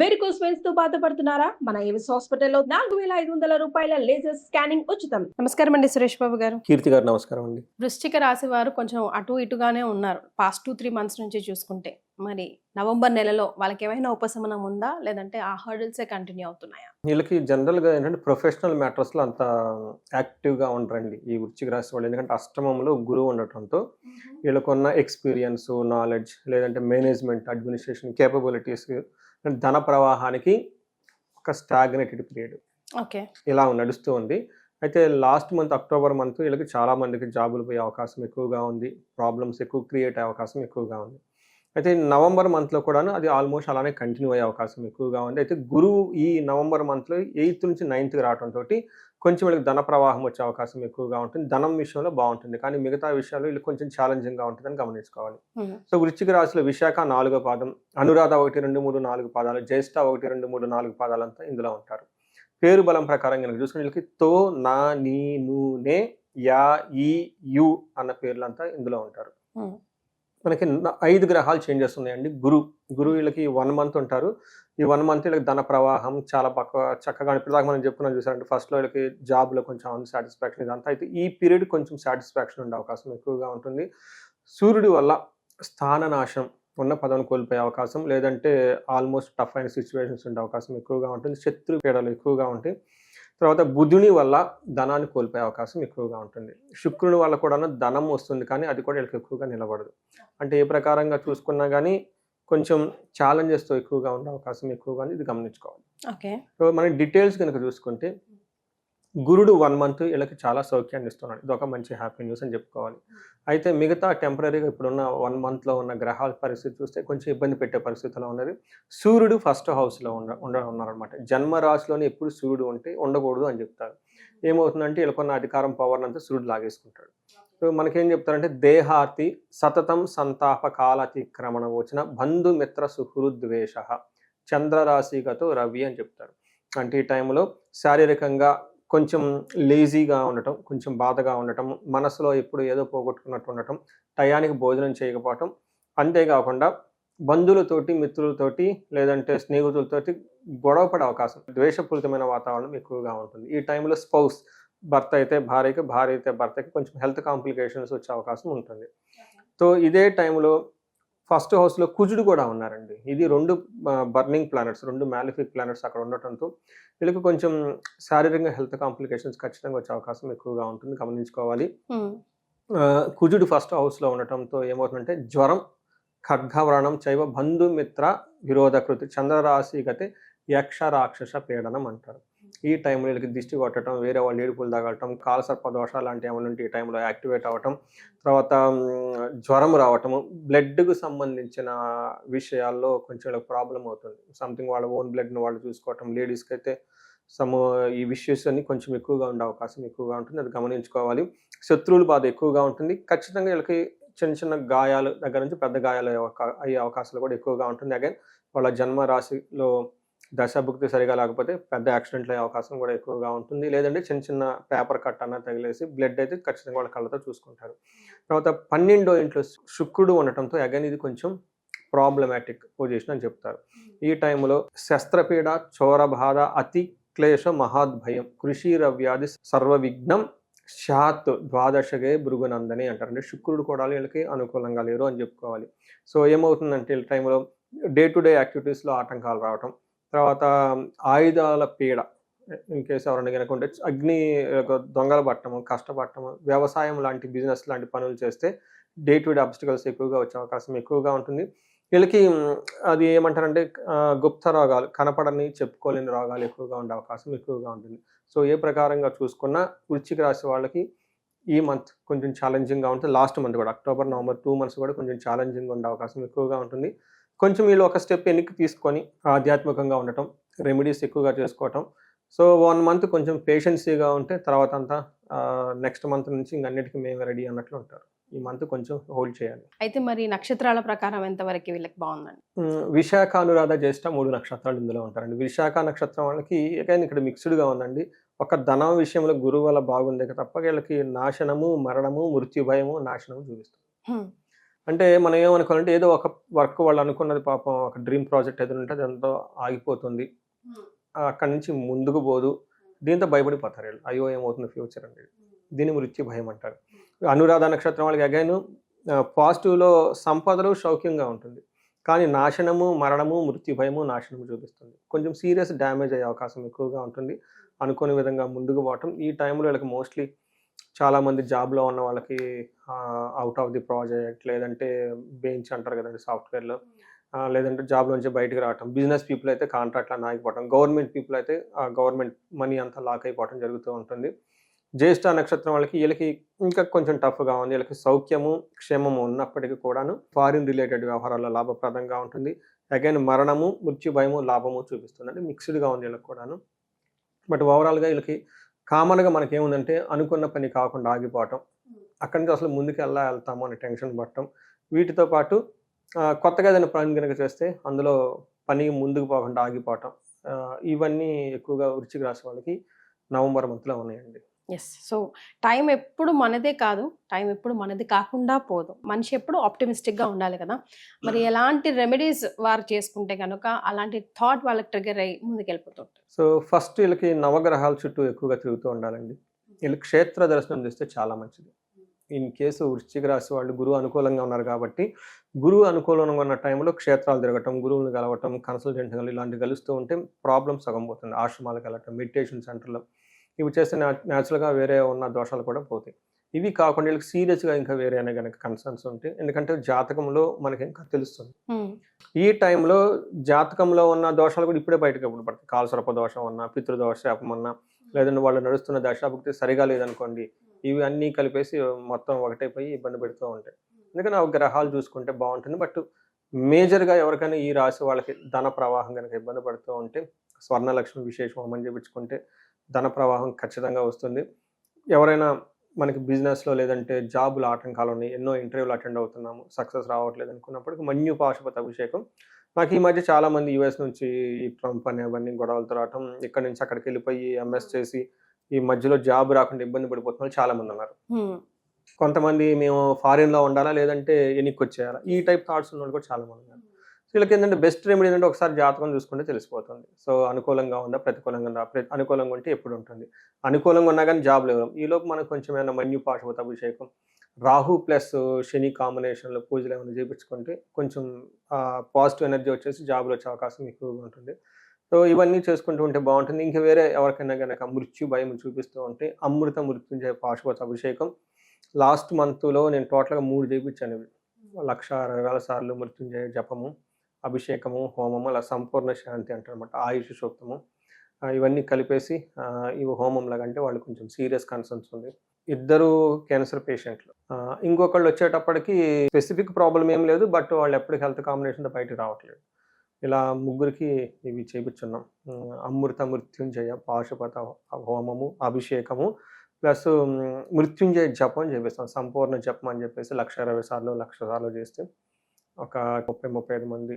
Varicose వెయిన్స్తో బాధపడుతున్నారా? మన Avis హాస్పిటల్లో నాలుగు వేల ఐదు వందల రూపాయల లేజర్ స్కానింగ్ ఉచితం. నమస్కారం అండి సురేష్ బాబు గారు. కీర్తి గారు నమస్కారం అండి. వృశ్చిక రాశి వారు కొంచెం అటు ఇటుగానే ఉన్నారు. పాస్ట్ టూ త్రీ మంత్స్ నుంచి చూసుకుంటే. మరి నవంబర్ నెలలో వాళ్ళకి ఏమైనా ఉపశమనం ఉందా? లేదంటే ఆ హర్డిల్సే కంటిన్యూ అవుతున్నాయా? వీళ్ళకి జనరల్గా ఏంటంటే ప్రొఫెషనల్ మ్యాటర్స్లో అంత యాక్టివ్గా ఉండరండి ఈ వృశ్చిక రాశి వాళ్ళు. ఎందుకంటే అష్టమంలో గురువు ఉండటంతో వీళ్ళకున్న ఎక్స్పీరియన్స్ నాలెడ్జ్ లేదంటే మేనేజ్మెంట్ అడ్మినిస్ట్రేషన్ కేపబిలిటీస్ ధన ప్రవాహానికి ఒక స్టాగ్నేటెడ్ పీరియడ్ ఓకే. ఇలా నడుస్తూ ఉంది. అయితే లాస్ట్ మంత్ అక్టోబర్ మంత్ వీళ్ళకి చాలా మందికి జాబులు పోయే అవకాశం ఎక్కువగా ఉంది. ప్రాబ్లమ్స్ ఎక్కువ క్రియేట్ అయ్యే అవకాశం ఎక్కువగా ఉంది. అయితే నవంబర్ మంత్లో కూడాను అది ఆల్మోస్ట్ అలానే కంటిన్యూ అయ్యే అవకాశం ఎక్కువగా ఉంది. అయితే గురువు ఈ నవంబర్ మంత్లో ఎయిత్ నుంచి నైన్త్కి రావడంతో కొంచెం వీళ్ళకి ధన ప్రవాహం వచ్చే అవకాశం ఎక్కువగా ఉంటుంది. ధనం విషయంలో బాగుంటుంది. కానీ మిగతా విషయాలు వీళ్ళకి కొంచెం ఛాలెంజింగ్గా ఉంటుందని గమనించుకోవాలి. సో వృశ్చిక రాశిలో విశాఖ నాలుగో పాదం అనురాధ ఒకటి రెండు మూడు నాలుగు పాదాలు జ్యేష్ఠ ఒకటి రెండు మూడు నాలుగు పాదాలంతా ఇందులో ఉంటారు. పేరు బలం ప్రకారం కనుక చూసుకుని వీళ్ళకి తో నా నీ ను నే యా ఈ యు అన్న పేర్లంతా ఇందులో ఉంటారు. Hmm. మనకి ఐదు గ్రహాలు చేంజెస్ ఉన్నాయండి గురు గురు వీళ్ళకి వన్ మంత్ ఉంటారు. ఈ వన్ మంత్ వీళ్ళకి ధన ప్రవాహం చాలా పక్క చక్కగా ఇప్పటిదాకా మనం చెప్పుకున్నాం చూసారంటే ఫస్ట్లో వీళ్ళకి జాబ్లో కొంచెం అన్సాటిస్ఫాక్షన్ ఇదంతా అయితే ఈ పీరియడ్ కొంచెం సాటిస్ఫాక్షన్ ఉండే అవకాశం ఎక్కువగా ఉంటుంది. సూర్యుడి వల్ల స్థాన నాశం ఉన్న పదవిని కోల్పోయే అవకాశం లేదంటే ఆల్మోస్ట్ టఫ్ అయిన సిచ్యువేషన్స్ ఉండే అవకాశం ఎక్కువగా ఉంటుంది. శత్రు పీడలు ఎక్కువగా ఉంటాయి. తర్వాత బుధుని వల్ల ధనాన్ని కోల్పోయే అవకాశం ఎక్కువగా ఉంటుంది. శుక్రుని వల్ల కూడా ధనం వస్తుంది కానీ అది కూడా వీళ్ళకి ఎక్కువగా నిలబడదు. అంటే ఏ ప్రకారంగా చూసుకున్నా కానీ కొంచెం ఛాలెంజెస్తో ఎక్కువగా ఉండే అవకాశం ఎక్కువగా ఉంది. ఇది గమనించుకోవాలి. ఓకే. సో మన డీటెయిల్స్ కనుక చూసుకుంటే గురుడు వన్ మంత్ వీళ్ళకి చాలా సౌఖ్యాన్ని ఇస్తున్నాడు. ఇది ఒక మంచి హ్యాపీ న్యూస్ అని చెప్పుకోవాలి. అయితే మిగతా టెంపరీగా ఇప్పుడున్న వన్ మంత్లో ఉన్న గ్రహాల పరిస్థితి చూస్తే కొంచెం ఇబ్బంది పెట్టే పరిస్థితిలో ఉన్నది. సూర్యుడు ఫస్ట్ హౌస్లో ఉండ ఉండ ఉన్నారనమాట జన్మరాశిలోనే ఎప్పుడు సూర్యుడు ఉంటే ఉండకూడదు అని చెప్తారు. ఏమవుతుందంటే వీళ్ళకున్న అధికారం పవర్ అంతా సూర్యుడు లాగేసుకుంటాడు. సో మనకేం చెప్తారంటే దేహాతి సతతం సంతాప కాలతిక్రమణ వచ్చిన బంధుమిత్ర సుహృద్వేష చంద్రరాశిగతో రవి అని చెప్తారు. అంటే ఈ టైంలో శారీరకంగా కొంచెం లేజీగా ఉండటం కొంచెం బాధగా ఉండటం మనసులో ఎప్పుడు ఏదో పోగొట్టుకున్నట్టు ఉండటం టయానికి భోజనం చేయకపోవటం అంతేకాకుండా బంధువులతోటి మిత్రులతోటి లేదంటే స్నేహితులతోటి గొడవ పడే అవకాశం ద్వేషపూరితమైన వాతావరణం ఎక్కువగా ఉంటుంది. ఈ టైంలో స్పౌస్ భర్త అయితే భార్యకి భార్య అయితే భర్తకి కొంచెం హెల్త్ కాంప్లికేషన్స్ వచ్చే అవకాశం ఉంటుంది. సో ఇదే టైంలో ఫస్ట్ హౌస్లో కుజుడు కూడా ఉన్నారండి. ఇది రెండు బర్నింగ్ ప్లానెట్స్ రెండు మ్యాలిఫిక్ ప్లానెట్స్ అక్కడ ఉండటంతో వీళ్ళకి కొంచెం శారీరకంగా హెల్త్ కాంప్లికేషన్స్ ఖచ్చితంగా వచ్చే అవకాశం ఎక్కువగా ఉంటుంది. గమనించుకోవాలి. కుజుడు ఫస్ట్ హౌస్లో ఉండటంతో ఏమవుతుందంటే జ్వరం ఖడ్గవ్రణం చైవ బంధుమిత్ర విరోధకృతి చంద్రరాశి గతే యక్ష రాక్షస పీడనం అంటారు. ఈ టైంలో వీళ్ళకి దిష్టి కొట్టడం వేరే వాళ్ళు ఏడుపులు తగలటం కాలసర్ప దోషాలు లాంటి ఏమైనా ఉంటే ఈ టైంలో యాక్టివేట్ అవ్వటం తర్వాత జ్వరం రావటము బ్లడ్కు సంబంధించిన విషయాల్లో కొంచెం ప్రాబ్లం అవుతుంది. సంథింగ్ వాళ్ళ ఓన్ బ్లడ్ని వాళ్ళు చూసుకోవటం లేడీస్కి అయితే సమ్ ఈ విషయస్ అన్ని కొంచెం ఎక్కువగా ఉండే అవకాశం ఎక్కువగా ఉంటుంది. అది గమనించుకోవాలి. శత్రువుల బాధ ఎక్కువగా ఉంటుంది. ఖచ్చితంగా వీళ్ళకి చిన్న చిన్న గాయాలు దగ్గర నుంచి పెద్ద గాయాలు అయ్యే అయ్యే అవకాశాలు కూడా ఎక్కువగా ఉంటుంది. అగైన్ వాళ్ళ జన్మ రాశిలో దశాభుక్తి సరిగా లేకపోతే పెద్ద యాక్సిడెంట్ అయ్యే అవకాశం కూడా ఎక్కువగా ఉంటుంది. లేదంటే చిన్న చిన్న పేపర్ కట్ అన్న తగిలేసి బ్లడ్ అయితే ఖచ్చితంగా వాళ్ళ కళ్ళతో చూసుకుంటారు. తర్వాత పన్నెండో ఇంట్లో శుక్రుడు ఉండటంతో అగైన్ ఇది కొంచెం ప్రాబ్లమాటిక్ పొజిషన్ అని చెప్తారు. ఈ టైంలో శస్త్రపీడ చోరబాధ అతి క్లేశ మహాద్భయం కృషిరవ్యాధి సర్వ విఘ్నం శాత్ ద్వాదశగే భృగునందని అంటారు అంటే శుక్రుడు కూడా వీళ్ళకి అనుకూలంగా లేరు అని చెప్పుకోవాలి. సో ఏమవుతుందంటే ఈ టైంలో డే టు డే యాక్టివిటీస్లో ఆటంకాలు రావటం తర్వాత ఆయుధాల పీడ ఇన్ కేసు ఎవరైనా కనుక ఉంటే అగ్ని దొంగలు పట్టడము కష్టపడటము వ్యవసాయం లాంటి బిజినెస్ లాంటి పనులు చేస్తే డే టు డే అబ్స్టికల్స్ ఎక్కువగా వచ్చే అవకాశం ఎక్కువగా ఉంటుంది. వీళ్ళకి అది ఏమంటారంటే గుప్త రోగాలు కనపడని చెప్పుకోలేని రోగాలు ఎక్కువగా ఉండే అవకాశం ఎక్కువగా ఉంటుంది. సో ఏ ప్రకారంగా చూసుకున్నా వృచ్చిక రాశి వాళ్ళకి ఈ మంత్ కొంచెం ఛాలెంజింగ్గా ఉంటుంది లాస్ట్ మంత్ కూడా అక్టోబర్ నవంబర్ టూ మంత్స్ కూడా కొంచెం ఛాలెంజింగ్ ఉండే అవకాశం ఎక్కువగా ఉంటుంది. కొంచెం వీళ్ళు ఒక స్టెప్ వెనక్కి తీసుకొని ఆధ్యాత్మికంగా ఉండటం రెమెడీస్ ఎక్కువగా చేసుకోవటం. సో వన్ మంత్ కొంచెం పేషెన్సీగా ఉంటే తర్వాత అంతా నెక్స్ట్ మంత్ నుంచి ఇంక అన్నిటికీ మేము రెడీ అన్నట్లు ఉంటారు. ఈ మంత్ కొంచెం హోల్డ్ చేయాలి. అయితే మరి నక్షత్రాల ప్రకారం ఎంతవరకు వీళ్ళకి బాగుందండి? విశాఖ అనురాధ జ్యేష్ఠ మూడు నక్షత్రాలు ఇందులో ఉంటారండి. విశాఖ నక్షత్రం వాళ్ళకి అగైన్ ఇక్కడ మిక్స్డ్గా ఉందండి. ఒక ధనం విషయంలో గురువు వల్ల బాగుంది తప్ప వీళ్ళకి నాశనము మరణము మృత్యు భయము నాశనము చూపిస్తుంది. అంటే మనం ఏమనుకోవాలంటే ఏదో ఒక వర్క్ వాళ్ళు అనుకున్నది పాపం ఒక డ్రీమ్ ప్రాజెక్ట్ ఏదైనా ఉంటే అదంతా ఆగిపోతుంది. ఆ, అక్కడి నుంచి ముందుకు పోదు. దీంతో భయపడిపోతారు వీళ్ళు. అయ్యో ఏమవుతుంది ఫ్యూచర్ అనేది. దీని మృత్యు భయం అంటారు. అనురాధ నక్షత్రం వాళ్ళకి అగైన్ పాజిటివ్లో సంపదలు సౌఖ్యంగా ఉంటుంది. కానీ నాశనము మరణము మృత్యు భయము నాశనము చూపిస్తుంది. కొంచెం సీరియస్ డ్యామేజ్ అయ్యే అవకాశం ఎక్కువగా ఉంటుంది. అనుకోని విధంగా ముందుకు పోవటం. ఈ టైంలో వీళ్ళకి మోస్ట్లీ చాలామంది జాబ్లో ఉన్న వాళ్ళకి అవుట్ ఆఫ్ ది ప్రాజెక్ట్ లేదంటే బెంచ్ అంటారు కదండి సాఫ్ట్వేర్లో. లేదంటే జాబ్ నుంచి బయటకు రావటం. బిజినెస్ పీపుల్ అయితే కాంట్రాక్ట్లో ఆగిపోవటం. గవర్నమెంట్ పీపుల్ అయితే గవర్నమెంట్ మనీ అంతా లాక్ అయిపోవటం జరుగుతూ ఉంటుంది. జ్యేష్ఠ నక్షత్రం వాళ్ళకి వీళ్ళకి ఇంకా కొంచెం టఫ్గా ఉంది. వీళ్ళకి సౌఖ్యము క్షేమము ఉన్నప్పటికీ కూడాను ఫారిన్ రిలేటెడ్ వ్యవహారాల్లో లాభప్రదంగా ఉంటుంది. అగైన్ మరణము మృత్యు భయము లాభము చూపిస్తుంది అంటే మిక్స్డ్గా ఉంది వీళ్ళకి కూడాను. బట్ ఓవరాల్గా వీళ్ళకి కామన్గా మనకి ఏముందంటే అనుకున్న పని కాకుండా ఆగిపోవటం. అక్కడి నుంచి అసలు ముందుకు వెళ్ళా వెళ్తాము అనే టెన్షన్ పడటం. వీటితో పాటు కొత్తగా ఏదైనా పని కనుక చేస్తే అందులో పని ముందుకు పోకుండా ఆగిపోవటం. ఇవన్నీ ఎక్కువగా వృచ్చిక రాశి వాళ్ళకి నవంబర్ మంత్లో ఉన్నాయండి. ఎస్ సో టైం ఎప్పుడు మనదే కాదు టైం ఎప్పుడు మనది కాకుండా పోదు. మనిషి ఎప్పుడు ఆప్టిమిస్టిక్గా ఉండాలి కదా. మరి ఎలాంటి రెమెడీస్ వారు చేసుకుంటే కనుక అలాంటి థాట్ వాళ్ళకి ట్రిగర్ అయ్యి ముందుకు వెళ్ళిపోతుంటారు సో ఫస్ట్ వీళ్ళకి నవగ్రహాల చుట్టూ ఎక్కువగా తిరుగుతూ ఉండాలండి. వీళ్ళు క్షేత్ర దర్శనం చేస్తే చాలా మంచిది. ఇన్ కేసు వృశ్చిక రాశి వాళ్ళు గురువు అనుకూలంగా ఉన్నారు కాబట్టి గురువు అనుకూలంగా ఉన్న టైంలో క్షేత్రాలు తిరగటం గురువుని కలవటం కన్సల్టెంట్ ఇలాంటివి కలుస్తూ ఉంటే ప్రాబ్లమ్ సగం పోతుంది. ఆశ్రమాలకు వెళ్ళటం మెడిటేషన్ సెంటర్లో ఇవి చేస్తే న్యాచురల్గా వేరే ఉన్న దోషాలు కూడా పోతాయి. ఇవి కాకుండా వీళ్ళకి సీరియస్గా ఇంకా వేరే అయినా కనుక కన్సర్న్స్ ఉంటాయి ఎందుకంటే జాతకంలో మనకి ఇంకా తెలుస్తుంది. ఈ టైంలో జాతకంలో ఉన్న దోషాలు కూడా ఇప్పుడే బయటకు ఎప్పుడు పడతాయి. కాలసర్ప దోషం అన్నా పితృదోష శాపం అన్నా లేదంటే వాళ్ళు నడుస్తున్న దశాభక్తి సరిగా లేదనుకోండి ఇవి అన్నీ కలిపేసి మొత్తం ఒకటైపోయి ఇబ్బంది పెడుతూ ఉంటాయి. అందుకని ఆ గ్రహాలు చూసుకుంటే బాగుంటుంది. బట్ మేజర్గా ఎవరికైనా ఈ రాశి వాళ్ళకి ధన ప్రవాహం కనుక ఇబ్బంది పడుతూ ఉంటే స్వర్ణలక్ష్మి విశేష హోమం చేయించుకుంటే ధన ప్రవాహం ఖచ్చితంగా వస్తుంది. ఎవరైనా మనకి బిజినెస్లో లేదంటే జాబులు ఆటంకాలు ఉన్నాయి ఎన్నో ఇంటర్వ్యూలు అటెండ్ అవుతున్నాము సక్సెస్ రావట్లేదు అనుకున్నప్పటికీ మన్యు పాశుపత అభిషేకం. నాకు ఈ మధ్య చాలా మంది యుఎస్ నుంచి ఈ ట్రంప్ అనే అవన్నీ గొడవలతో రావటం ఇక్కడ నుంచి అక్కడికి వెళ్ళిపోయి ఎంఎస్ చేసి ఈ మధ్యలో జాబ్ రాకుండా ఇబ్బంది పడిపోతున్న వాళ్ళు చాలా మంది ఉన్నారు కొంతమంది మేము ఫారిన్లో ఉండాలా లేదంటే ఎన్నిక వచ్చేయాలా ఈ టైప్ థాట్స్ ఉన్న వాళ్ళు కూడా చాలా మంది ఉన్నారు. వీళ్ళకి ఏంటంటే బెస్ట్ రెమెడీ ఏంటంటే ఒకసారి జాతకం చూసుకుంటే తెలిసిపోతుంది. సో అనుకూలంగా ఉందా ప్రతికూలంగా ఉందా ప్రతి అనుకూలంగా ఉంటే ఎప్పుడు ఉంటుంది. అనుకూలంగా ఉన్నా కానీ జాబ్ లేవు ఈలోపు మనకు కొంచెం ఏమైనా మన్యు పాశుపత అభిషేకం రాహు ప్లస్ శని కాంబినేషన్లో పూజలు ఏమైనా చేయించుకుంటే కొంచెం పాజిటివ్ ఎనర్జీ వచ్చేసి జాబ్లో వచ్చే అవకాశం ఎక్కువగా ఉంటుంది. సో ఇవన్నీ చేసుకుంటూ ఉంటే బాగుంటుంది. ఇంకా వేరే ఎవరికైనా కనుక మృత్యు భయం చూపిస్తూ ఉంటే అమృత మృత్యుంజయ పాశుపత అభిషేకం లాస్ట్ మంత్లో నేను టోటల్గా మూడు చేయించాను లక్ష అరవై వేల సార్లు మృత్యుంజయ జపము. అభిషేకము హోమము అలా సంపూర్ణ శాంతి అంటారనమాట ఆయుష్ సూక్తము. ఇవన్నీ కలిపేసి ఇవి హోమం లాగా అంటే వాళ్ళు కొంచెం సీరియస్ కన్సర్న్స్ ఉంది. ఇద్దరు క్యాన్సర్ పేషెంట్లు. ఇంకొకళ్ళు వచ్చేటప్పటికి స్పెసిఫిక్ ప్రాబ్లం ఏం లేదు బట్ వాళ్ళు ఎప్పటికి హెల్త్ కాంబినేషన్తో బయటకు రావట్లేదు. ఇలా ముగ్గురికి ఇవి చేపించున్నాం. అమృత మృత్యుంజయ పాశుపత హోమము అభిషేకము ప్లస్ మృత్యుంజయ జపం చేపిస్తాం. సంపూర్ణ జపం అని చెప్పేసి లక్ష ఇరవై సార్లు లక్ష సార్లు చేస్తే ఒక ముప్పై ముప్పై ఐదు మంది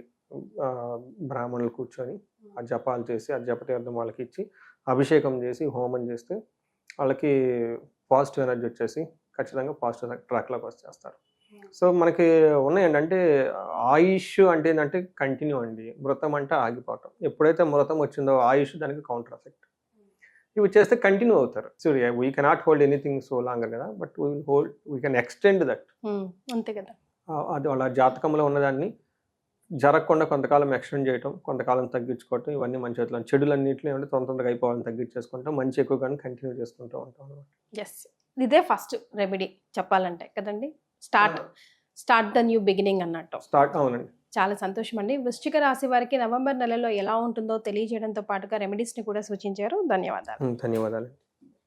బ్రాహ్మణులు కూర్చొని ఆ జపాలు చేసి ఆ జపతీర్థం వాళ్ళకి ఇచ్చి అభిషేకం చేసి హోమం చేస్తే వాళ్ళకి పాజిటివ్ ఎనర్జీ వచ్చేసి ఖచ్చితంగా పాజిటివ్ ట్రాక్లోకి వచ్చేస్తారు. సో మనకి ఉన్నాయండి. అంటే ఆయుష్ అంటే ఏంటంటే కంటిన్యూ అండి. మృతం అంటే ఆగిపోవటం. ఎప్పుడైతే మృతం వచ్చిందో ఆయుష్ దానికి కౌంటర్ ఎఫెక్ట్ ఇవి చేస్తే కంటిన్యూ అవుతారు. So we cannot hold anything so longer కదా. But we will hold we can extend that అంతే కదా. అది వాళ్ళ జాతకంలో ఉన్నదాన్ని జరగకుండా కొంతకాలం ఎక్స్టెండ్ చేయటం కొంతకాలం తగ్గించుకోవటం ఇవన్నీ మన చేతిలో. చెడులన్నింటిలో ఏమంటే తొందర తొందరగా అయిపోవాలని తగ్గించేసుకుంటాం. మంచి ఎక్కువగానే కంటిన్యూ చేసుకుంటూ ఉంటాం అన్నమాట. ఎస్ ఇదే ఫస్ట్ రెమెడీ చెప్పాలంటే కదండి? Start start the new beginning అన్నట్టు. స్టార్ట్ అవునండి. చాలా సంతోషం అండి. వృశ్చిక రాశి వారికి నవంబర్ నెలలో ఎలా ఉంటుందో తెలియజేయడంతో పాటుగా రెమెడీస్ని కూడా సూచించారు. ధన్యవాదాలు. ధన్యవాదాలు.